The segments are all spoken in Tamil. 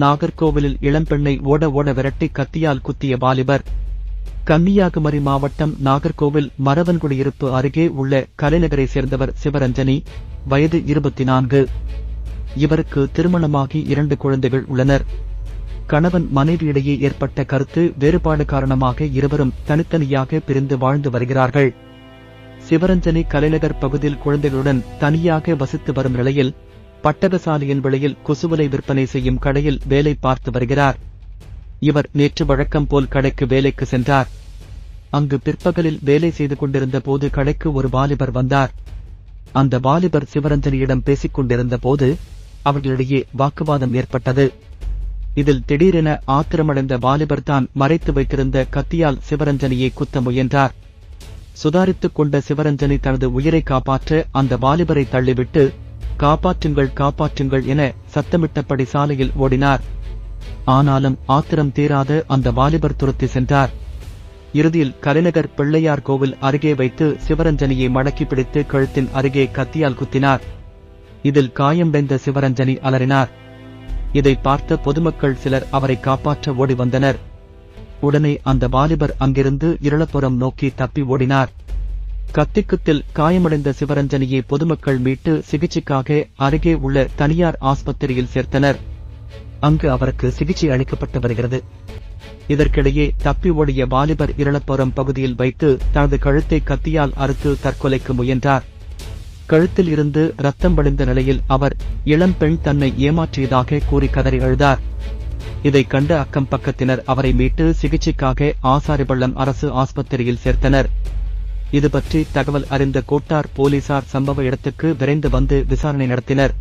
நாகர்கோவிலில் இளம்பெண்ணை ஓட ஓட விரட்டி கத்தியால் குத்திய வாலிபர். கன்னியாகுமரி மாவட்டம் நாகர்கோவில் மரவன்குடியிருப்பு அருகே உள்ள கலைநகரை சேர்ந்தவர் சிவரஞ்சனி வயது இருபத்தி நான்கு இவருக்கு திருமணமாகி இரண்டு குழந்தைகள் உள்ளனர். கணவன் மனைவியிடையே ஏற்பட்ட கருத்து வேறுபாடு காரணமாக இருவரும் தனித்தனியாக பிரிந்து வாழ்ந்து வருகிறார்கள். சிவரஞ்சனி கலைநகர் பகுதியில் குழந்தைகளுடன் தனியாக வசித்து வரும் நிலையில் பட்டகசாலையின் விலையில் கொசுவலை விற்பனை செய்யும் கடையில் வேலை பார்த்து வருகிறார். இவர் நேற்று வழக்கம் போல் கடைக்கு வேலைக்கு சென்றார். அங்கு பிற்பகலில் வேலை செய்து கொண்டிருந்த போது கடைக்கு ஒரு வாலிபர் வந்தார். அந்த வாலிபர் சிவரஞ்சனியிடம் பேசிக் கொண்டிருந்த போது அவர்களிடையே வாக்குவாதம் ஏற்பட்டது. இதில் திடீரென ஆத்திரமடைந்த வாலிபர் தான் மறைத்து வைத்திருந்த கத்தியால் சிவரஞ்சனியை குத்த முயன்றார். சுதாரித்துக் கொண்ட சிவரஞ்சனி தனது உயிரை காப்பாற்ற அந்த வாலிபரை தள்ளிவிட்டு காப்பாற்றுங்கள் காப்பாற்றுங்கள் என சத்தமிட்டபடி சாலையில் ஓடினார். ஆனாலும் ஆத்திரம் தீராத அந்த வாலிபர் துரத்தி சென்றார். இறுதியில் கலைநகர் பிள்ளையார் கோவில் அருகே வைத்து சிவரஞ்சனியை மடக்கி பிடித்து கழுத்தின் அருகே கத்தியால் குத்தினார். இதில் காயமடைந்த சிவரஞ்சனி அலறினார். இதை பார்த்த பொதுமக்கள் சிலர் அவரை காப்பாற்ற ஓடி வந்தனர். உடனே அந்த வாலிபர் அங்கிருந்து இருளப்புறம் நோக்கி தப்பி ஓடினார். கத்திக்குத்தில் காயமடைந்த சிவரஞ்சனியை பொதுமக்கள் மீட்டு சிகிச்சைக்காக அருகே உள்ள தனியார் ஆஸ்பத்திரியில் சேர்த்தனர். அங்கு அவருக்கு சிகிச்சை அளிக்கப்பட்டு வருகிறது. இதற்கிடையே தப்பி ஓடிய வாலிபர் இருளப்புறம் பகுதியில் வைத்து தனது கழுத்தை கத்தியால் அறுத்து தற்கொலைக்கு முயன்றார். கழுத்தில் இருந்து ரத்தம் வடிந்த நிலையில் அவர் இளம் பெண் தன்னை ஏமாற்றியதாக கூறி கதறி அழுதார். இதைக் கண்ட அக்கம் பக்கத்தினர் அவரை மீட்டு சிகிச்சைக்காக ஆசாரிபள்ளம் அரசு ஆஸ்பத்திரியில் சேர்த்தனர். இதுபற்றி தகவல் அறிந்த கோட்டார் போலீசார் சம்பவ இடத்துக்கு விரைந்து வந்து விசாரணை நடத்தினர்.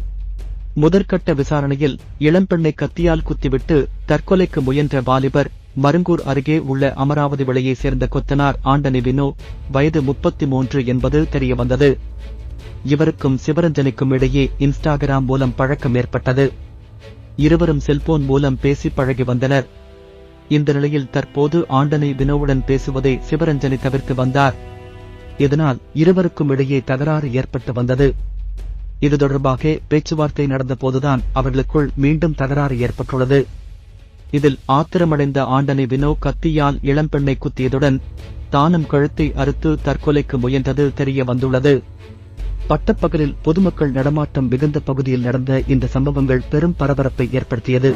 முதற்கட்ட விசாரணையில் இளம்பெண்ணை கத்தியால் குத்திவிட்டு தற்கொலைக்கு முயன்ற வாலிபர் மருங்கூர் அருகே உள்ள அமராவதி விலையைச் சேர்ந்த கொத்தனார் ஆண்டனி வினோ வயது முப்பத்தி மூன்று என்பது தெரியவந்தது. இவருக்கும் சிவரஞ்சனிக்கும் இடையே இன்ஸ்டாகிராம் மூலம் பழக்கம் ஏற்பட்டது. இருவரும் செல்போன் மூலம் பேசி பழகி வந்தனர். இந்த நிலையில் தற்போது ஆண்டனி வினோவுடன் பேசுவதை சிவரஞ்சனி தவிர்த்து வந்தார். இதனால் இருவருக்கும் இடையே தகராறு ஏற்பட்டு வந்தது. இது தொடர்பாக பேச்சுவார்த்தை நடந்தபோதுதான் அவர்களுக்குள் மீண்டும் தகராறு ஏற்பட்டுள்ளது. இதில் ஆத்திரமடைந்த ஆண்டனி வினோ கத்தியால் இளம்பெண்ணை குத்தியதுடன் தானும் கழுத்தை அறுத்து தற்கொலைக்கு முயன்றது தெரிய வந்துள்ளது. பட்டப்பகலில் பொதுமக்கள் நடமாட்டம் மிகுந்த பகுதியில் நடந்த இந்த சம்பவங்கள் பெரும் பரபரப்பை ஏற்படுத்தியது.